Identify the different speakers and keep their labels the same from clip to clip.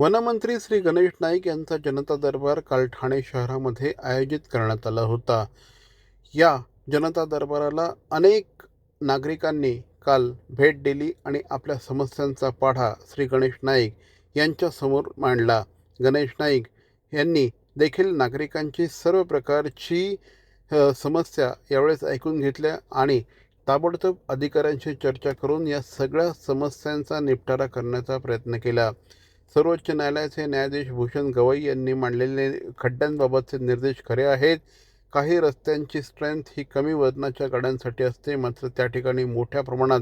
Speaker 1: वनमंत्री श्री गणेश नाईक यांचा जनता दरबार काल ठाणे शहरामध्ये आयोजित करण्यात आला होता. या जनता दरबाराला अनेक नागरिकांनी काल भेट दिली आणि आपल्या समस्यांचा पाढा श्री गणेश नाईक यांच्यासमोर मांडला. गणेश नाईक यांनी देखील नागरिकांची सर्व प्रकारची समस्या यावेळेस ऐकून घेतल्या आणि ताबडतोब अधिकाऱ्यांशी चर्चा करून या सगळ्या समस्यांचा निपटारा करण्याचा प्रयत्न केला. सर्वोच्च न्यायालयाचे न्यायाधीश भूषण गवई यांनी मांडलेले खड्ड्यांबाबतचे निर्देश खरे आहेत. काही रस्त्यांची स्ट्रेंथ ही कमी वजनाच्या गाड्यांसाठी असते. मात्र त्या ठिकाणी मोठ्या प्रमाणात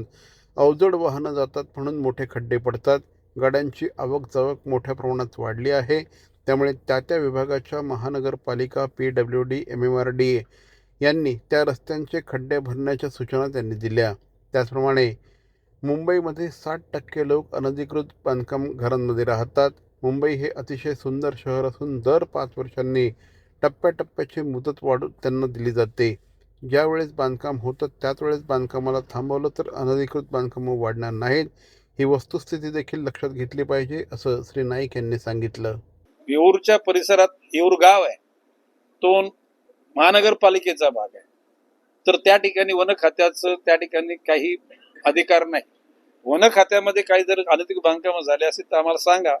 Speaker 1: अवजड वाहनं जातात म्हणून मोठे खड्डे पडतात. गाड्यांची आवक जावक मोठ्या प्रमाणात वाढली आहे. त्यामुळे त्या त्या विभागाच्या महानगरपालिका P W D M M R D यांनी त्या रस्त्यांचे खड्डे भरण्याच्या सूचना त्यांनी दिल्या. त्याचप्रमाणे मुंबईमध्ये साठ टक्के लोक अनधिकृत बांधकाम घरांमध्ये राहतात. मुंबई हे अतिशय सुंदर शहर असून दर पाच वर्षांनी टप्प्याटप्प्याची मुदत वाढ त्यांना दिली जाते. ज्यावेळेस बांधकाम होतं त्याच वेळेस बांधकामाला थांबवलं तर अनधिकृत बांधकामं वाढणार नाहीत. ही वस्तुस्थिती देखील लक्षात घेतली पाहिजे असं श्री नाईक यांनी सांगितलं.
Speaker 2: येऊरच्या परिसरात येऊर गाव आहे. तो महानगरपालिकेचा भाग आहे. तर त्या ठिकाणी वन खात्याचं त्या ठिकाणी काही अधिकार नाही. वन खात्यामध्ये काही जर अनधिक बांधकाम झाले असेल तर आम्हाला सांगा.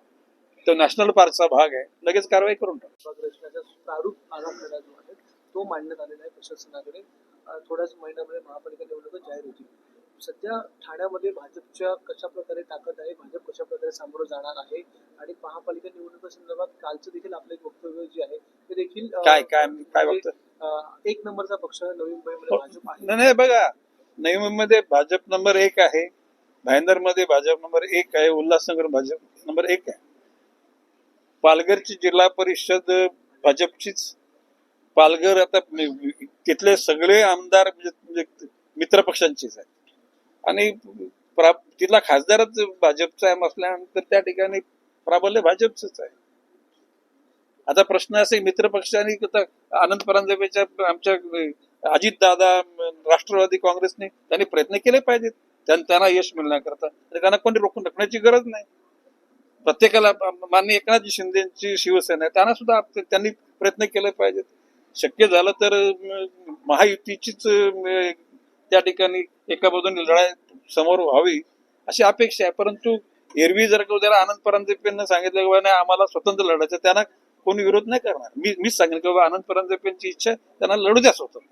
Speaker 2: तो नॅशनल पार्कचा भाग आहे. लगेच कारवाई करून टाकू.
Speaker 3: तो मांडण्यात आलेला आहे प्रशासनाकडे. थोड्याच महिन्यामध्ये महापालिका निवडणुका जाहीर होतील. सध्या ठाण्यामध्ये भाजपच्या कशा प्रकारे ताकद आहे भाजप कशा प्रकारे सामोरं जाणार आहे आणि महापालिका निवडणुकीसंदर्भात कालचं देखील आपलं एक वक्तव्य जे आहे ते देखील
Speaker 2: काय काय काय
Speaker 3: म्हणजे, एक नंबरचा पक्ष नवी मुंबईमध्ये
Speaker 2: हो.
Speaker 3: भाजप आहे.
Speaker 2: नाही, बघा. नवी मुंबईमध्ये भाजप नंबर एक आहे. भाईंदरमध्ये भाजप नंबर एक आहे. उल्हासनगर भाजप नंबर एक आहे. पालघरची जिल्हा परिषद भाजपचीच. पालघर आता तिथले सगळे आमदार म्हणजे, म्हणजे मित्र पक्षांचेच आहेत. आणि प्रा- तिथला खासदारच भाजपचा आहे असल्यानंतर त्या ठिकाणी प्राबल्य भाजपचंच आहे. आता प्रश्न असे मित्र पक्ष आनंद परांजपेच्या आमच्या अजित दादा राष्ट्रवादी काँग्रेसने त्यांनी प्रयत्न केले पाहिजेत. त्यांना यश मिळण्याकरता. आणि त्यांना कोणी रोखून टाकण्याची गरज नाही. प्रत्येकाला माननीय एकनाथजी शिंदेची शिवसेना आहे त्यांना सुद्धा त्यांनी प्रयत्न केले पाहिजेत. शक्य झालं तर महायुतीचीच त्या ठिकाणी एका बाजूने लढाई समोर व्हावी अशी अपेक्षा आहे. परंतु एरवी जर का उद्याला आनंद परांजपेंना सांगितलं की बाबा नाही आम्हाला स्वतंत्र लढायचं त्यांना कोणी विरोध नाही करणार. मी मीच सांगेन की बाबा आनंद परांजपेंची इच्छा त्यांना लढू द्या स्वतंत्र.